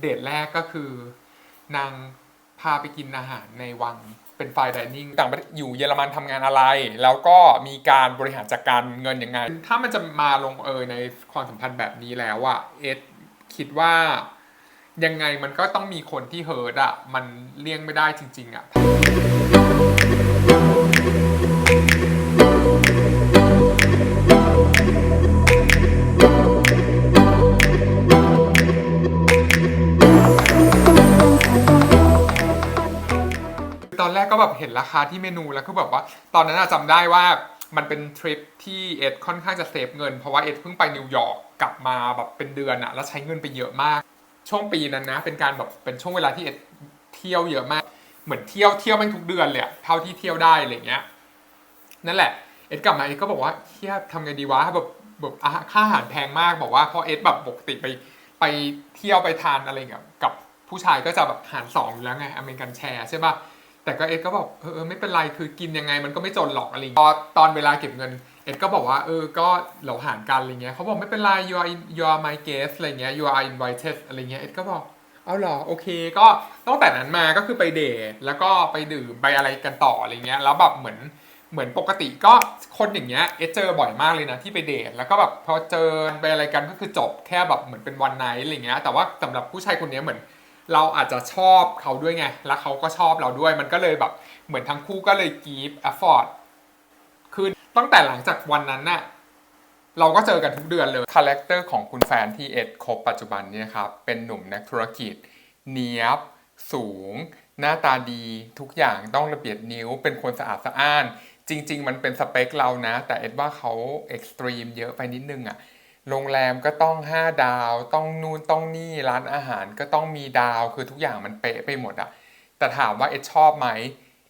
เดทแรกก็คือนางพาไปกินอาหารในวังเป็นไฟดิเนิ่งต่างประเทศอยู่เยอรมันทำงานอะไร แล้วก็มีการบริหารจัดการเงินยังไง ถ้ามันจะมาลงเอยในความสัมพันธ์แบบนี้แล้วอะเอสคิดว่ายังไงมันก็ต้องมีคนที่เฮิร์ตอะมันเลี่ยงไม่ได้จริง ๆอะ ก็แบบเห็นราคาที่เมนูแล้วคือแบบว่า ตอนนั้นอะจำได้ว่ามันเป็นทริปที่เอ็ดค่อนข้างจะเซฟเงินเพราะว่าเอ็ดเพิ่งไปนิวยอร์กกลับมาแบบเป็นเดือนอะแล้วใช้เงินไปเยอะมาก ช่วงปีนั้นนะ เป็นการแบบเป็นช่วงเวลาที่เอ็ดเที่ยวเยอะมาก เหมือนเที่ยวเที่ยวแม่งทุกเดือนเลยเท่าที่เที่ยวได้อะไรเงี้ยนั่นแหละเอ็ดกลับมาเอ็ดก็บอกว่าเฮียทำไงดีวะแบบแบบอาหารค่าอาหารแพงมากบอกว่าเพราะเอ็ดแบบปกติไปไปเที่ยวไปทานอะไรกับกับผู้ชายก็จะแบบหารสองอยู่แล้วไงอเมริกันแชร์ใช่ป่ะ แต่ก็เอ็ดก็บอกเออไม่เป็นไรคือกินยังไงมันก็ไม่จนหรอกอะไรเงี้ยพอตอนเวลาเก็บเงิน เอ็ดก็บอกว่าเออก็เราหารกันอะไรเงี้ยเขาบอกไม่เป็นไร you are in- you are my guest อะไรเงี้ย you are invited อะไรเงี้ยเอ็ดก็บอกเอาหรอโอเค ก็ตั้งแต่นั้นมาก็คือไปเดทแล้วก็ไปดื่มไปอะไรกันต่ออะไรเงี้ยแล้วแบบเหมือนเหมือนปกติก็คนอย่างเงี้ยเอ็ดเจอบ่อยมากเลยนะที่ไปเดทแล้วก็แบบพอเจอไปอะไรกันก็คือจบแค่แบบเหมือนเป็นวันไนท์อะไรเงี้ยแต่ว่าสำหรับผู้ชายคนนี้เหมือน เราอาจจะชอบเขาด้วยไง แล้วเขาก็ชอบเราด้วย มันก็เลยแบบ เหมือนทั้งคู่ก็เลยกีฟแอฟฟอร์ดคือตั้งแต่หลังจากวันนั้นน่ะ เราก็เจอกันทุกเดือนเลย คาแรคเตอร์ของคุณแฟนที่เอ็ดคบปัจจุบันเนี่ยครับ เป็นหนุ่มนักธุรกิจ เนียบ สูง หน้าตาดี ทุกอย่างต้องระเบียบนิ้ว เป็นคนสะอาดสะอ้าน จริง ๆ มันเป็นสเปคเรานะ แต่เอ็ดว่าเขาเอ็กซ์ตรีมเยอะไปนิดนึงอะ โรงแรมก็ต้อง 5 ดาว ต้องนู่นต้องนี่ร้านอาหารก็ต้องมีดาว คือทุกอย่างมันเป๊ะไปหมดอะแต่ถามว่าเอ็ดชอบไหม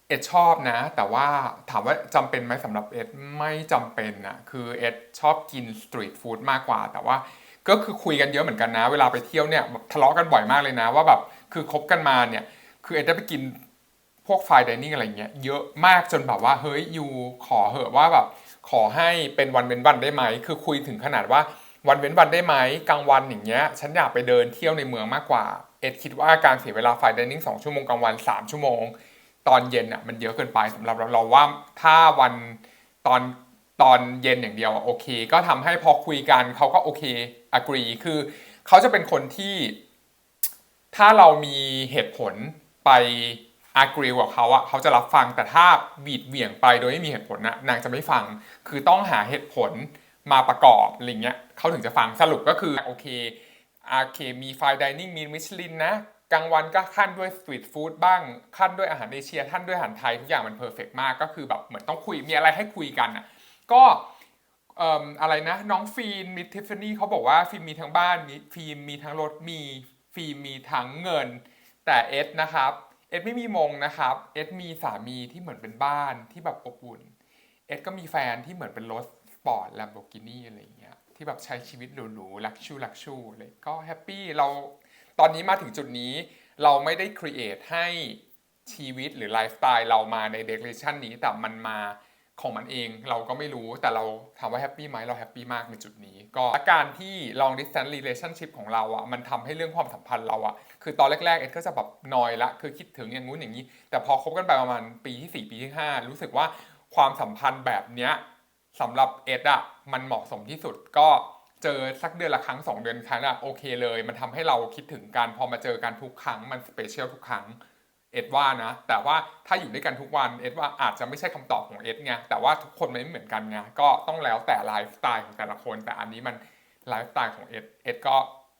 เอ็ดชอบนะ แต่ว่าถามว่าจำเป็นไหมสำหรับเอ็ดไม่จำเป็นอะคือเอ็ดชอบกินสตรีทฟู้ดมากกว่า แต่ว่าก็คือคุยกันเยอะเหมือนกันนะ เวลาไปเที่ยวเนี่ยทะเลาะกันบ่อยมากเลยนะ ว่าแบบคือคบกันมาเนี่ย คือเอ็ดได้ไปกินพวกไฟดิเนิ่งอะไรเงี้ยเยอะมากจนแบบว่าเฮ้ยยูขอเหอะว่าแบบขอให้เป็นวันเว้นวันได้ไหม คือคุยถึงขนาดว่า วันเว้นวันได้ไหมกลางวันอย่างเงี้ยฉันอยากไปเดินเที่ยวในเมืองมากกว่า เอ็ดคิดว่าการเสียเวลาไฟดิเนิ่งสองชั่วโมงกลางวันสามชั่วโมง ตอนเย็นอะมันเยอะเกินไปสำหรับเราเราว่าถ้าวันตอนตอนเย็นอย่างเดียวโอเค ก็ทำให้พอคุยกันเขาก็โอเค agree คือเขาจะเป็นคนที่ ถ้าเรามีเหตุผลไปอ r ก e กับเขาอะเขาจะรับฟังแต่ถ้าบีดเหวี่ยงไปโดยไม่มีเหตุผลนะนางจะไม่ฟัง คือต้องหาเหตุผล มาประกอบอะไรเงี้ยเขาถึงจะฟังสรุปก็คือโอเคโอเคมีไฟดิเนิ่งมีมิชลินนะกลางวันก็ขั้นด้วยสตรีทฟู้ดบ้างขั้นด้วยอาหารเอเชียขั้นด้วยอาหารไทยทุกอย่างมันเพอร์เฟกมากก็คือแบบเหมือนต้องคุยมีอะไรให้คุยกันอะก็เอ่ออะไรนะน้องฟีนมีทิฟฟานี่เขาบอกว่าฟิล์มมีทั้งบ้านมีฟิล์มมีทั้งรถมีฟิล์มมีทั้งเงิน แต่เอสนะครับเอสไม่มีมงนะครับเอสมีสามีที่เหมือนเป็นบ้านที่แบบอบอุ่นเอสก็มีแฟนที่เหมือนเป็นรถ ปอร์ตแลมโบกินี่อะไรอย่างเงี้ยที่แบบใช้ชีวิตหรูๆลักชูลักชูเลยก็แฮปปี้เราตอนนี้มาถึงจุดนี้ เราไม่ได้ครีเอทให้ชีวิตหรือไลฟ์สไตล์เรามาในเดเรชันนี้แต่มันมาของมันเองเราก็ไม่รู้แต่เราถามว่าแฮปปี้ไหมเราแฮปปี้มากในจุดนี้ ก็อาการที่ long distance relationship ของเราอะ่ะมันทำให้เรื่องความสัมพันธ์เราอะ่ะคือตอนแรกๆเอ็ดก็จะแบบนอยละคือคิดถึงอย่างงู้นอย่างนี้ แต่พอคบกันไปประมาณปีที่ 4 ปีที่ 5 รู้สึกว่าความสัมพันธ์แบบเนี้ย สำหรับเอ็ดอะมันเหมาะสมที่สุดก็เจอสักเดือนละครั้ง 2 เดือนครั้งอะโอเคเลย มันทำให้เราคิดถึงกันพอมาเจอกันทุกครั้งมันสเปเชียลทุกครั้งเอ็ดว่านะ แต่ว่าถ้าอยู่ด้วยกันทุกวันเอ็ดว่าอาจจะไม่ใช่คำตอบของเอ็ดไงแต่ว่าทุกคนไม่เหมือนกันไงก็ต้องแล้วแต่ไลฟ์สไตล์ของแต่ละคน แต่อันนี้มันไลฟ์สไตล์ของเอ็ดเอ็ดก็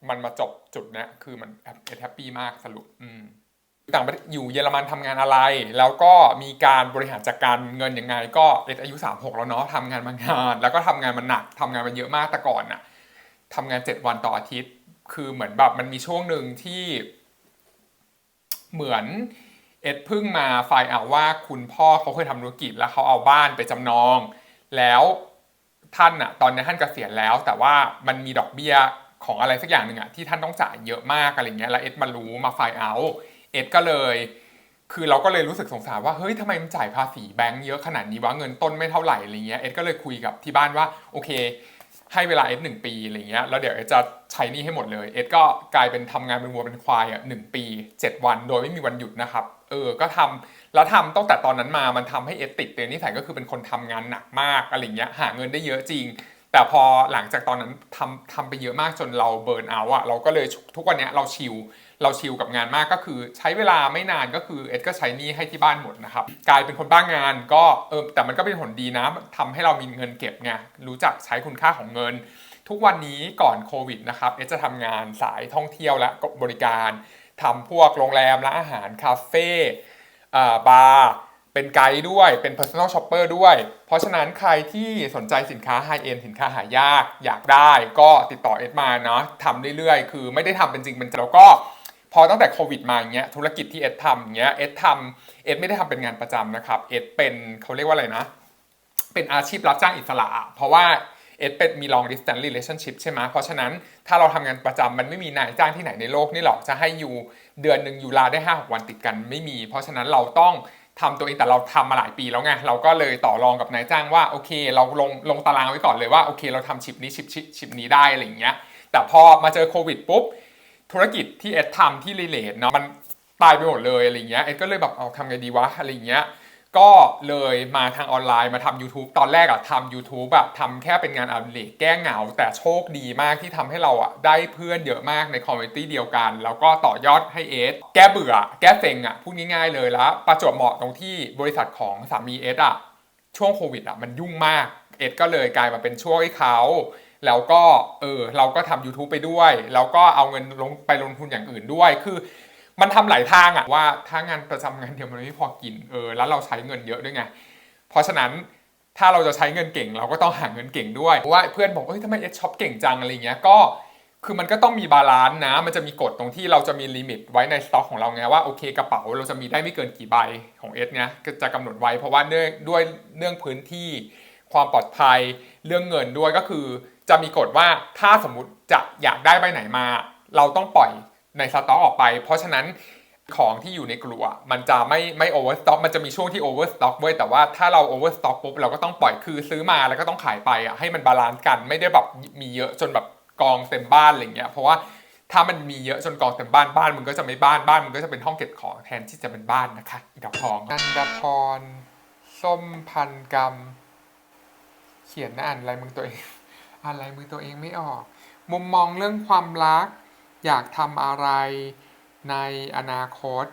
มันมาจบจุดเนี้ยคือมันเอ็ดแฮปปี้มากสรุปอืม ต่างประเทศอยู่เยอรมันทำงานอะไร แล้วก็มีการบริหารจัดการเงินยังไง ก็เอ็ดอายุ 36 แล้วเนาะทำงานมางาน แล้วก็ทำงานมันหนักทำงานมันเยอะมากแต่ก่อนน่ะทำงาน 7 วันต่ออาทิตย์ คือเหมือนแบบมันมีช่วงหนึ่งที่ เหมือนเอ็ดเพิ่งมาไฟเอาว่าคุณพ่อเขาเคยทำธุรกิจแล้วเขาเอาบ้านไปจำนอง แล้วท่านอะตอนนี้ท่านกเกษียณแล้ว แต่ว่ามันมีดอกเบี้ยของอะไรสักอย่างหนึ่งอะที่ท่านต้องจ่ายเยอะมากอะไรเงี้ยแล้วเอ็ดมารู้มาไฟเอา เอ็ดก็เลย คือเราก็เลยรู้สึกสงสารว่าเฮ้ยทำไมมันจ่ายภาษีแบงก์เยอะขนาดนี้วะเงินต้นไม่เท่าไหร่อะไรเงี้ยเอ็ดก็เลยคุยกับที่บ้านว่าโอเค ให้เวลาเอสหนึ่งปีอะไรเงี้ยแล้วเดี๋ยวเอสจะใช้นี่ให้หมดเลยเอสก็กลายเป็นทำงานเป็นวัวเป็นควายอะหนึ่งปี 7 วันโดยไม่มีวันหยุดนะครับเออก็ทำแล้วทำตั้งแต่ตอนนั้นมามันทำให้เอสติดเตือนนิสัยก็คือเป็นคนทำงานหนักมากอะไรเงี้ยหาเงินได้เยอะจริง แต่พอหลังจากตอนนั้นทำทำไปเยอะมากจนเราเบิร์นเอาอะเราก็เลยทุกวันนี้เราชิลเราชิลกับงานมากก็คือใช้เวลาไม่นานก็คือเอ็ดก็ใช้นี้ให้ที่บ้านหมดนะครับ กลายเป็นคนบ้างงานก็เออแต่มันก็เป็นผลดีนะทำให้เรามีเงินเก็บไงรู้จักใช้คุณค่าของเงิน ทุกวันนี้ก่อนโควิดนะครับเอ็ดจะทำงานสายท่องเที่ยวและบริการทำพวกโรงแรมและอาหารคาเฟ่อ่าบาร์ เป็นไกด์ด้วย เป็น personal shopper ด้วย เพราะฉะนั้นใครที่สนใจสินค้า high end สินค้าหายากอยากได้ ก็ติดต่อเอ็ดมาเนาะทำเรื่อยๆ คือไม่ได้ทำเป็นจริงเป็นจังแล้วก็พอตั้งแต่โควิดมาอย่างเงี้ยธุรกิจที่เอ็ดทำอย่างเงี้ยเอ็ดทำเอ็ดไม่ได้ทำเป็นงานประจำนะครับเอ็ดเป็นเขาเรียกว่าอะไรนะ เป็นอาชีพรับจ้างอิสระ เพราะว่าเอ็ดเป็นมี long distance relationship ใช่ไหมเพราะฉะนั้นถ้าเราทำงานประจำมันไม่มีนายจ้างที่ไหนในโลกนี่หรอกจะให้อยู่เดือนหนึ่งอยู่ลาได้ห้าหกวันติดกันไม่มี เพราะฉะนั้นเราต้อง ทำตัวเองแต่เราทำมาหลายปีแล้วไงเราก็เลยต่อรองกับนายจ้างว่าโอเค เราลงลงตารางไว้ก่อนเลยว่าโอเค เราทำชิปนี้ชิปชิปชิปนี้ได้อะไรอย่างเงี้ยแต่พอมาเจอโควิดปุ๊บธุรกิจที่เอ็ดทำที่รีเลทเนาะมันตายไปหมดเลยอะไรเงี้ยเอ็ดก็เลยแบบเอาทำไงดีวะอะไรเงี้ย ก็เลยมาทางออนไลน์มาทำ YouTube ตอนแรกอะทำ YouTube อะทำแค่เป็นงานอดิเรกแก้เหงา แต่โชคดีมากที่ทำให้เราอะได้เพื่อนเยอะมากในคอมมูนิตี้เดียวกัน แล้วก็ต่อยอดให้เอสแก้เบื่อ แก้เซ็งอะพูดง่ายๆเลยแล้ว ประจวบเหมาะตรงที่บริษัทของสามีเอสอะช่วงโควิดอะมันยุ่งมาก เอ็ดก็เลยกลายมาเป็นช่วยเขาแล้วก็เออเราก็ทำ YouTube ไปด้วย แล้วก็เอาเงินลงไปลงทุนอย่างอื่นด้วยคือ มันทำหลายทางอะว่าถ้างานประจำงานเดียวมันไม่พอกินเออแล้วเราใช้เงินเยอะด้วยไงเพราะฉะนั้นถ้าเราจะใช้เงินเก่ง เราก็ต้องหาเงินเก่งด้วยเพราะว่าเพื่อนบอกเฮ้ยทำไมเอสช็อปเก่งจังอะไรเงี้ยก็คือมันก็ต้องมีบาลานซ์นะ มันจะมีกฎตรงที่เราจะมีลิมิตไว้ในสต็อกของเราไงว่าโอเคกระเป๋าเราจะมีได้ไม่เกินกี่ใบของเอสเนี่ยก็จะกำหนดไว้เพราะว่าเนื่องด้วยเรื่องพื้นที่ความปลอดภัยเรื่องเงินด้วยก็คือ จะมีกฎว่าถ้าสมมติจะอยากได้ใบไหนมา เราต้องปล่อย ในสต็อกออกไป เพราะฉะนั้นของที่อยู่ในกลัวมันจะไม่ไม่โอเวอร์สต็อกมันจะมีช่วงที่โอเวอร์สต็อกเว้ยแต่ว่าถ้าเราโอเวอร์สต็อกปุ๊บเราก็ต้องปล่อยคือซื้อมาแล้วก็ต้องขายไปอะให้มันบาลานซ์กันไม่ได้แบบมีเยอะจนแบบกองเต็มบ้านอะไรเงี้ยเพราะว่าถ้ามันมีเยอะจนกองเต็มบ้านบ้านมึงก็จะไม่บ้านบ้านมึงก็จะเป็นห้องเก็บของแทนที่จะเป็นบ้านนะคะอีดอกทองนันดาพรส้มพันกรรม เขียนอ่านอะไรมึงตัวเองอ่านอะไรมึงตัวเองไม่ออก มุมมองเรื่องความรัก อยากทำอะไรในอนาคต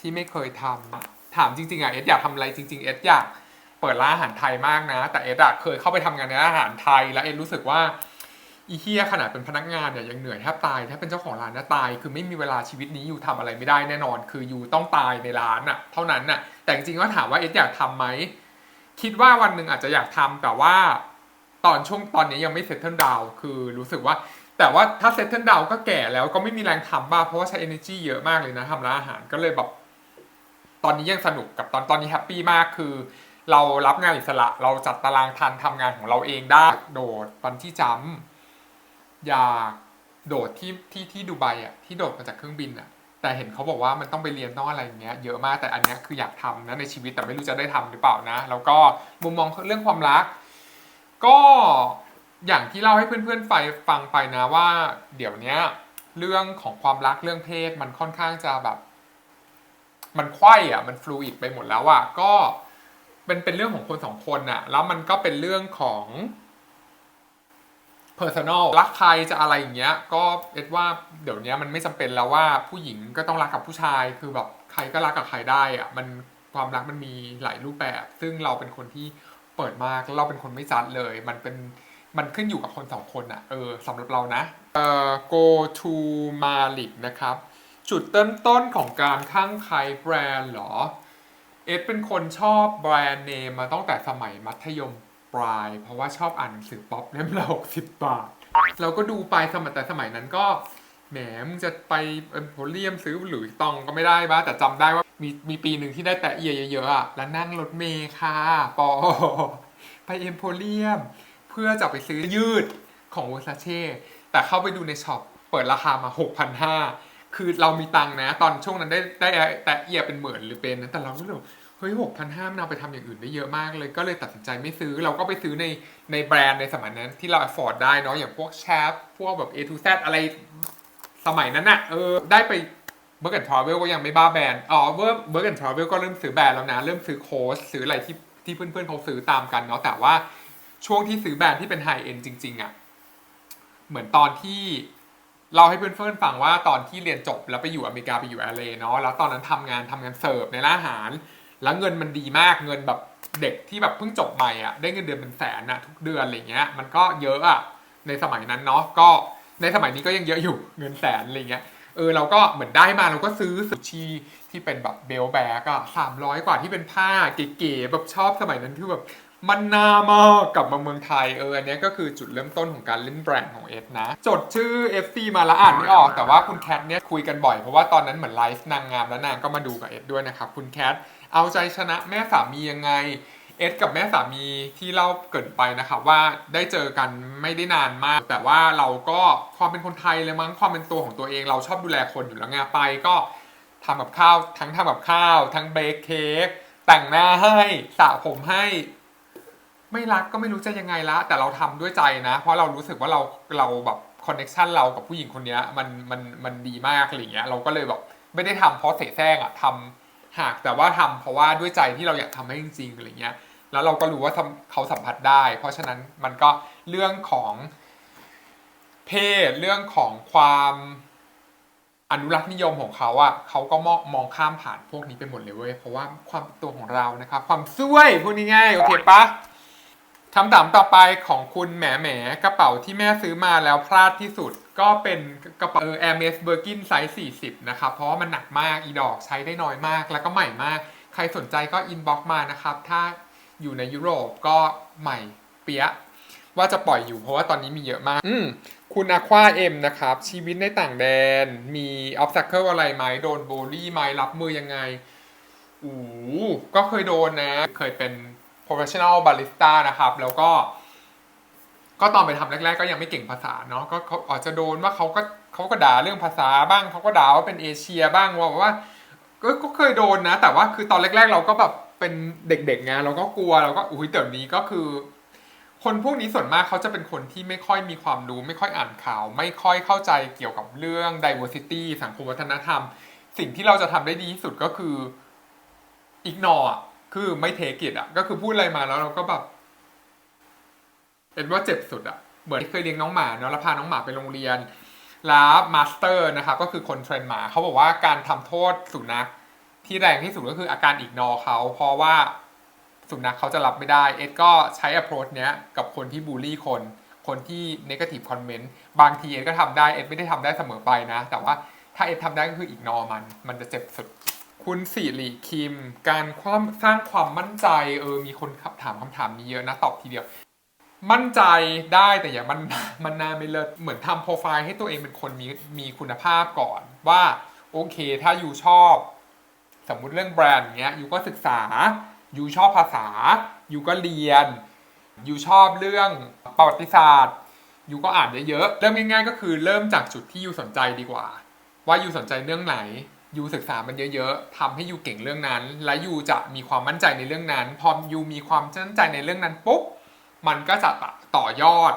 ที่ไม่เคยทำถามจริงๆอะเอสอยากทำอะไรจริง ๆ เอสอยากเปิดร้านอาหารไทยมากนะ แต่เอสอะเคยเข้าไปทำงานในร้านอาหารไทย แล้วเอสรู้สึกว่าอีเฮียขนาดเป็นพนักงานเนี่ยยังเหนื่อยแทบตายถ้าเป็นเจ้าของร้านนะตาย คือไม่มีเวลาชีวิตนี้อยู่ทำอะไรไม่ได้แน่นอน คืออยู่ต้องตายในร้านอะเท่านั้นอะแต่จริงๆว่าถามว่าเอสอยากทำไหมคิดว่าวันหนึ่งอาจจะอยากทำแต่ว่าตอนช่วงตอนนี้ยังไม่เซ t ต l e ดาวคือรู้สึกว่า แต่ว่าถ้าเซ t ต l e ดาวก็แก่แล้วก็ไม่มีแรงทำบ้างเพราะว่าใช้ energy เยอะมากเลยนะทำร้านอาหารก็เลยแบบตอนนี้ยังสนุกกับตอนตอนนี้แฮปปี้มากคือ เรารับงานอิสระเราจัดตารางทันทำงานของเราเองได้โดดบันที่จัมอยากโดดที่ที่ที่ดูไบอะที่โดดมาจากเครื่องบินอะแต่เห็นเขาบอกว่ามันต้องไปเรียนต้องอะไรอย่างเงี้ยเยอะมากแต่อันเนี้ยคืออยากทำนะในชีวิตแต่ไม่รู้จะได้ทำหรือเปล่านะ แล้วก็มุมมองเรื่องความรัก ก็ อย่างที่เล่าให้เพื่อนๆไฟฟังไปนะว่า เดี๋ยวเนี้ยเรื่องของความรักเรื่องเพศมันค่อนข้างจะแบบ มันไขว้อะมันฟลูอิดไปหมดแล้วอะก็เป็นเป็นเรื่องของคนสองคนอะแล้วมันก็เป็นเรื่องของ personal รักใครจะอะไรอย่างเงี้ย ก็เอ็ดว่าเดี๋ยวนี้มันไม่จำเป็นแล้วว่าผู้หญิงก็ต้องรักกับผู้ชาย คือแบบใครก็รักกับใครได้อะมันความรักมันมีหลายรูปแบบ ซึ่งเราเป็นคนที่เปิดมากเราเป็นคนไม่จัดเลย มันเป็น มันขึ้นอยู่กับคนสองคนอะเออสำหรับเรานะเอ่อ go to Malik นะครับ จุดเริ่มต้นของการข้างใครแบรนด์เหรอ เอ็ดเป็นคนชอบแบรนด์เนมมาตั้งแต่สมัยมัธยมปลาย เพราะว่าชอบอ่านหนังสือป๊อปเล่มละหกสิบบาท เราก็ดูไปสมัยแต่สมัยนั้นก็แหมมึงจะไปเอ็มโพเรียมซื้อหลุยส์ตองก็ไม่ได้บ้าแต่จำได้ว่ามีมีปีหนึ่งที่ได้แต่เอียเยอะๆอะแล้วนั่งรถเมย์ค่ะปอไปเอ็มโพเรียม เพื่อจะไปซื้อยืดของ v e r s a c e แต่เข้าไปดูในช็อปเปิดราคามา 6,500 คือเรามีตังค์นะ ตอนช่วงนั้นได้ได้แต่เอียเป็นหมื่นหรือเป็นนะแต่เราก็เลยบเฮ้ยหกพันห้ามนเอาไปทำอย่างอื่นได้เยอะมากเลย ก็เลยตัดสินใจไม่ซื้อ เราก็ไปซื้อในในแบรนด์ในสมัยนั้นที่เรา afford ได้เนาะ อย่างพวกแชปพวกแบบ A to Z อะไรสมัยนั้นน่ะเออ ได้ไป b u r g and Travel ก็ยังไม่บ้าแบรนด์ อ๋อ b u r g and Travel ก็เริ่มซื้อแบรนด์แล้วนะ เริ่มซื้อโค้ชซื้ออะไรที่ที่เพื่อนๆเขาซื้อตามกันเนาะ แต่ว่า ช่วงที่ซื้อแบรนด์ที่เป็นไฮเอ็นจริง ๆอะ่ะเหมือนตอนที่เราให้เพื่อนๆฟังว่าตอนที่เรียนจบแล้วไปอยู่อเมริกาไปอยู่ LA เนาะแล้วตอนนั้นทำงานทำงานเสิร์ฟในร้านอาหาร แล้วเงินมันดีมากเงินแบบเด็กที่แบบเพิ่งจบใหม่อะ่ะได้เงินเดือนเป็นแสนอะทุกเดือนอะไรเงี้ย มันก็เยอะอะ่ะในสมัยนั้นเนาะก็ในสมัยนี้ก็ยังเยอะอยู่เงินแสนอะไรเงี้ยเออเราก็เหมือนได้มาเราก็ซื้อสุชีที่เป็นแบบเบลแบกอะสามร้อยกว่าที่เป็นผ้าเก๋ๆแบบชอบสมัยนั้นคือแบบ มันนามากลับมาเมืองไทยเอออันนี้ก็คือจุดเริ่มต้นของการเล่นแบรนด์ของเอสนะ จดชื่อ FC มาแล้วอ่านไม่ออก แต่ว่าคุณแคทเนี่ยคุยกันบ่อย เพราะว่าตอนนั้นเหมือนไลฟ์นางงามแล้วนางก็มาดูกับเอสด้วยนะครับ คุณแคทเอาใจชนะแม่สามียังไงเอสกับแม่สามีที่เล่าเกินไปนะครับว่าได้เจอกันไม่ได้นานมาก แต่ว่าเราก็ความเป็นคนไทยเลยมั้งความเป็นตัวของตัวเอง เราชอบดูแลคนอยู่แล้วไงไปก็ทำกับข้าวทั้งทำกับข้าว ทั้งเบคเค้กแต่งหน้าให้สระผมให้ ไม่รักก็ไม่รู้จะยังไงละ แต่เราทำด้วยใจนะ เพราะเรารู้สึกว่าเราเราแบบคอนเน็ชันเรากับผู้หญิงคนนี้มันมันมันดีมากอะไรเงี้ยเราก็เลยแบบไม่ได้ทำเพราะเสแสร้งอะทำหากแต่ว่าทำเพราะว่าด้วยใจที่เราอยากทำให้จริงๆอะไรเงี้ยแล้วเราก็รู้ว่าทำเขาสัมผัสได้ เพราะฉะนั้นมันก็เรื่องของเพศเรื่องของความอนุรักษ์นิยมของเขาอะเขาก็มองมองข้ามผ่านพวกนี้ไปหมดเลยเว้ยเพราะว่าความตัวของเรานะครับความซวยพูดง่ายๆโอเคปะ คำถามต่อไปของคุณแหมแหมกระเป๋าที่แม่ซื้อมาแล้วพลาดที่สุด ก็เป็นกระเป๋าเออ Hermes Birkin ไซส์ 40 นะครับ เพราะว่ามันหนักมากอีดอกใช้ได้น้อยมาก แล้วก็ใหม่มาก ใครสนใจก็อินบ็อกมานะครับ ถ้าอยู่ในยุโรปก็ใหม่เปียะว่าจะปล่อยอยู่เพราะว่าตอนนี้มีเยอะมาก อืมคุณอะควาเอ็มนะครับ ชีวิตในต่างแดน มีออฟซัคเคิลอะไรไหมโดนโบลี่ไหมรับมือยังไงอู้ก็เคยโดนนะ เคยเป็น professional barista นะครับ แล้วก็ ก็ตอนไปทำแรก ๆ ก็ยังไม่เก่งภาษาเนาะก็เขาอาจจะโดนว่าเขาก็เขาก็ด่าเรื่องภาษาบ้างเขาก็ด่าว่าเป็นเอเชียบ้างว่าว่าก็เคยโดนนะ แต่ว่าคือตอนแรก ๆ เราก็แบบเป็นเด็กๆไงเราก็กลัวเราก็อุ้ยแต่นี้ก็คือ คนพวกนี้ส่วนมากเขาจะเป็นคนที่ไม่ค่อยมีความรู้ ไม่ค่อยอ่านข่าว ไม่ค่อยเข้าใจเกี่ยวกับเรื่อง diversity สังคมวัฒนธรรม สิ่งที่เราจะทำได้ดีที่สุดก็คือ ignore อ คือไม่เทกิจอะ ก็คือพูดอะไรมาแล้วเราก็แบบเห็นว่าเจ็บสุดอะ เหมือนที่เคยเลี้ยงน้องหมาเนาะแล้วพาน้องหมาไปโรงเรียนแล้วมาสเตอร์นะครับก็คือคนเทรนหมาเขาบอกว่าการทำโทษสุนัขที่แรงที่สุดก็คืออาการอีกนอเขา เพราะว่าสุนัขเขาจะรับไม่ได้ เอ็ดก็ใช้ approach เนี้ยกับคนที่บูลลี่คน คนที่ negative comment บางทีเอ็ดก็ทำได้ เอ็ดไม่ได้ทำได้เสมอไปนะ แต่ว่าถ้าเอ็ดทำได้ก็คืออีกนอมัน มันจะเจ็บสุด คุณสิริคิม การความสร้างความมั่นใจเออมีคนถามคำถามนี้เยอะนะตอบทีเดียว มั่นใจได้แต่อย่ามันมันนาไม่เลิศเหมือนทำโปรไฟล์ให้ตัวเองเป็นคนมีมีคุณภาพก่อนว่าโอเค ถ้าอยู่ชอบ สมมุติเรื่องแบรนด์เงี้ยอยู่ก็ศึกษาอยู่ชอบภาษาอยู่ก็เรียนอยู่ชอบเรื่องประวัติศาสตร์อยู่ก็อ่านเยอะๆ เริ่มง่ายๆ ก็คือเริ่มจากจุดที่อยู่สนใจดีกว่า ว่าอยู่สนใจเรื่องไหน ยูศึกษามันเยอะๆทำให้ยูเก่งเรื่องนั้น และยูจะมีความมั่นใจในเรื่องนั้น พอยูมีความมั่นใจในเรื่องนั้นปุ๊บมันก็จะต่อยอด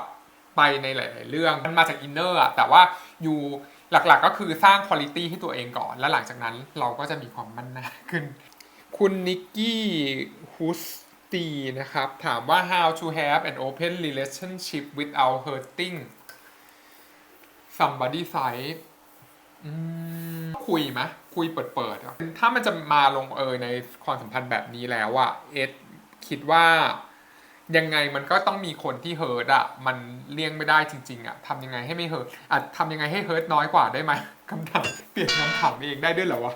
ไปในหลาย ๆ เรื่องมันมาจากอินเนอร์อะแต่ว่ายูหลักๆ ก็คือสร้างคุณภาพให้ตัวเองก่อน แล้วหลังจากนั้นเราก็จะมีความมั่นหน้าขึ้น คุณนิกกี้ฮุสตีนะครับ ถามว่า how to have an open relationship without hurting somebody side อืม คุยไหมคุยเปิดๆถ้ามันจะมาลงเอยในความสัมพันธ์แบบนี้แล้วอะเอสคิดว่ายังไงมันก็ต้องมีคนที่เฮิร์ตอะมันเลี่ยงไม่ได้จริงๆอะทำยังไงให้ไม่เฮิร์ตอะทำยังไงให้เฮิร์ตน้อยกว่าได้ไหมคำถามเปลี่ยนคำถามเองได้ด้วยเหรอวะ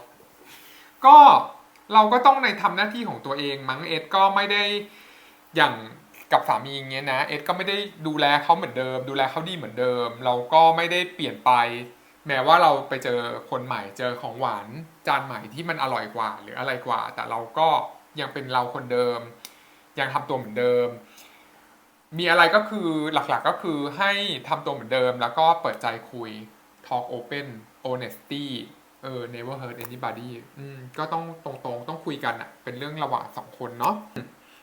ก็เราก็ต้องในทำหน้าที่ของตัวเองมั้งเอสก็ไม่ได้อย่างกับสามีอย่างเงี้ยนะเอสก็ไม่ได้ดูแลเขาเหมือนเดิม ดูแลเขาดีเหมือนเดิม เราก็ไม่ได้เปลี่ยนไป แม้ว่าเราไปเจอคนใหม่เจอของหวานจานใหม่ที่มันอร่อยกว่าหรืออะไรกว่า แต่เราก็ยังเป็นเราคนเดิม ยังทำตัวเหมือนเดิม มีอะไรก็คือหลักๆก็คือให้ทำตัวเหมือนเดิม แล้วก็เปิดใจคุย talk open honesty เออ never hurt anybody อืมก็ต้องตรงๆ ต้องคุยกันอะเป็นเรื่องระหว่างสองคนเนาะ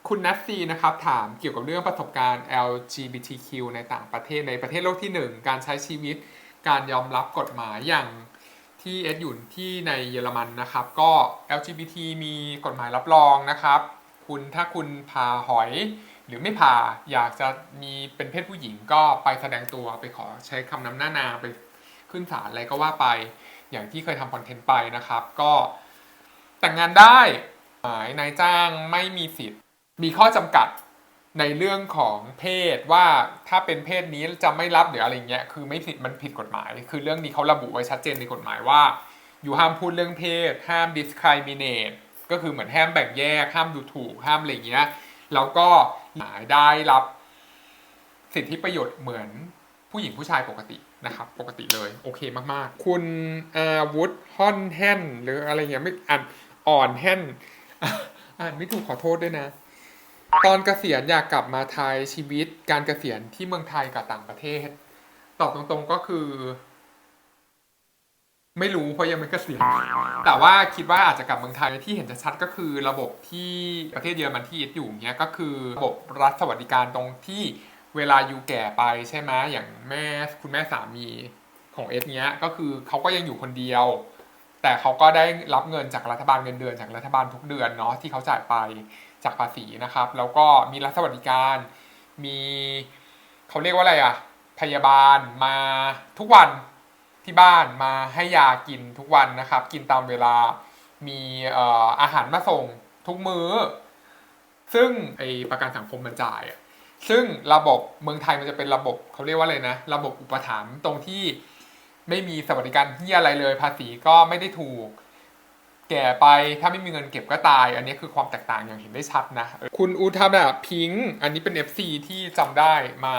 คุณนัทซีนะครับ ถามเกี่ยวกับเรื่องประสบการณ์ LGBTQ ในต่างประเทศในประเทศโลกที่หนึ่งการใช้ชีวิต การยอมรับกฎหมายอย่างที่เอสอยู่ที่ในเยอรมันนะครับ ก็ LGBT มีกฎหมายรับรองนะครับ คุณถ้าคุณพาหอยหรือไม่พาอยากจะมีเป็นเพศผู้หญิงก็ไปแสดงตัวไปขอใช้คำนำหน้านามไปขึ้นศาลอะไรก็ว่าไป อย่างที่เคยทำคอนเทนต์ไปนะครับ ก็แต่งงานได้หมายนายจ้างไม่มีสิทธิ์ มีข้อจำกัด ในเรื่องของเพศว่าถ้าเป็นเพศนี้จะไม่รับหรืออะไรเงี้ยคือไม่ผิดมันผิดกฎหมาย คือเรื่องนี้เขาระบุไว้ชัดเจนในกฎหมายว่า อยู่ห้ามพูดเรื่องเพศ ห้าม discriminate ก็คือเหมือนห้ามแบ่งแยก ห้ามดูถูก ห้ามอะไรเงี้ยแล้วก็หายได้รับสิทธิประโยชน์เหมือนผู้หญิงผู้ชายปกตินะครับ ปกติเลยโอเคมากๆ คุณอาวุธฮ่อนแฮนหรืออะไรเงี้ยไม่อ่านอ่อนแฮนอ่านไม่ถูกขอโทษด้วยนะ ตอนเกษียณอยากกลับมาไทยชีวิต การเกษียณที่เมืองไทยกับต่างประเทศ ตอบตรงๆก็คือ ไม่รู้เพราะยังไม่เกษียณแต่ว่าคิดว่าอาจจะกลับเมืองไทยที่เห็นชัดๆก็คือ ระบบที่ประเทศเยอรมันที่เอสอยู่เนี้ยก็คือระบบรัฐสวัสดิการตรงที่เวลาอยู่แก่ไปใช่ไหมอย่างแม่คุณแม่สามีของเอสเนี้ยก็คือเขาก็ยังอยู่คนเดียว แต่เขาก็ได้รับเงินจากรัฐบาลเงินเดือนจากรัฐบาลทุกเดือนเนาะที่เขาจ่ายไปจากภาษีนะครับ แล้วก็มีรัฐสวัสดิการ มีเขาเรียกว่าอะไรอะพยาบาลมาทุกวันที่บ้านมาให้ยากินทุกวันนะครับ กินตามเวลามีอาหารมาส่งทุกมื้อ ซึ่งไอประกันสังคมมันจ่ายอะซึ่งระบบเมืองไทยมันจะเป็นระบบเขาเรียกว่าอะไรนะ ระบบอุปถัมภ์ตรงที่ ไม่มีสวัสดิการที่อะไรเลย ภาษีก็ไม่ได้ถูก แก่ไปถ้าไม่มีเงินเก็บก็ตาย อันนี้คือความแตกต่างอย่างเห็นได้ชัดนะ คุณอุทาแบบพิงค์อันนี้เป็น FC ที่จำได้มา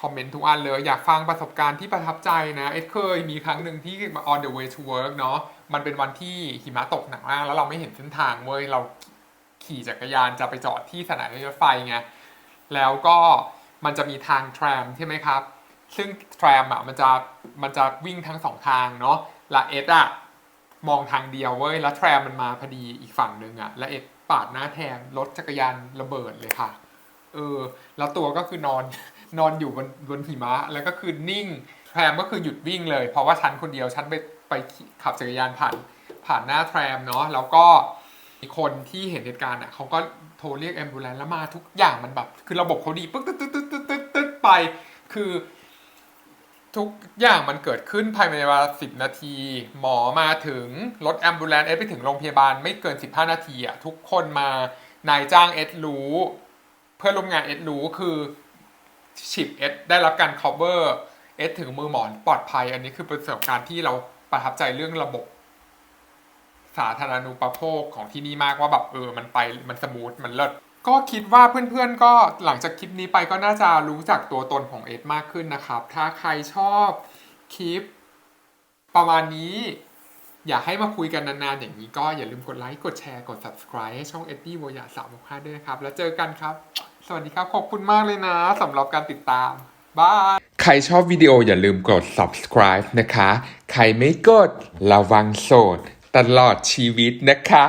คอมเมนต์ทุกอันเลยอยากฟังประสบการณ์ที่ประทับใจนะ เอ็ดเคยมีครั้งหนึ่งที่มา on the way to work เนาะมันเป็นวันที่หิมะตกหนักมาก แล้วเราไม่เห็นเส้นทางเว้ยเราขี่จักรยานจะไปจอดที่สถานีรถไฟไงแล้วก็มันจะมีทางแทรมใช่ไหมครับ ซึ่งแทรมอะมันจะมันจะวิ่งทั้งสองทางเนาะและเอสอะมองทางเดียวเว้ยแล้วแทรมมันมาพอดีอีกฝั่งหนึ่งอะและเอสปาดหน้าแทนรถจักรยานระเบิดเลยค่ะเออแล้วตัวก็คือนอนนอนอยู่บนบนหิมะแล้วก็คือนิ่งแทรมก็คือหยุดวิ่งเลย เพราะว่าฉันคนเดียวฉันไปไปขับจักรยานผ่านผ่านหน้าแทรมเนาะแล้วก็มีคนที่เห็นเหตุการณ์อะเขาก็โทรเรียกแอมบูเลนแล้วมาทุกอย่างมันแบบ คือระบบเขาดีปึ๊กตึ๊ดตึ๊ดตึ๊ดตึ๊ดตึ๊ดตึ๊ดไป คือ ทุกอย่างมันเกิดขึ้นภายในเวลา10นาที หมอมาถึง รถแอมบูเลนเอสไปถึงโรงพยาบาลไม่เกิน 15 นาทีอะทุกคนมานายจ้างเอสรู้ เพื่อนร่วมงานเอสรู้คือฉิบเอสได้รับการ cover เอสถึงมือหมอนปลอดภัย อันนี้คือประสบการณ์ที่เราประทับใจเรื่องระบบ สาธารณูปโภคของที่นี่มากว่าแบบเออมันไปมันสมูทมันเลิศ ก็คิดว่าเพื่อนๆก็หลังจากคลิปนี้ไปก็น่าจะรู้จักตัวตนของเอสมากขึ้นนะครับ ถ้าใครชอบคลิปประมาณนี้ อยากให้มาคุยกันนานๆ อย่างนี้ก็อย่าลืมกดไลค์ กดแชร์ กด subscribe ให้ช่องเอ็ดดี้โวยาสามห้าด้วยนะครับ แล้วเจอกันครับ สวัสดีครับ ขอบคุณมากเลยนะสำหรับการติดตาม บาย ใครชอบวิดีโออย่าลืมกด subscribe นะคะ ใครไม่กดระวังโสดตลอดชีวิตนะคะ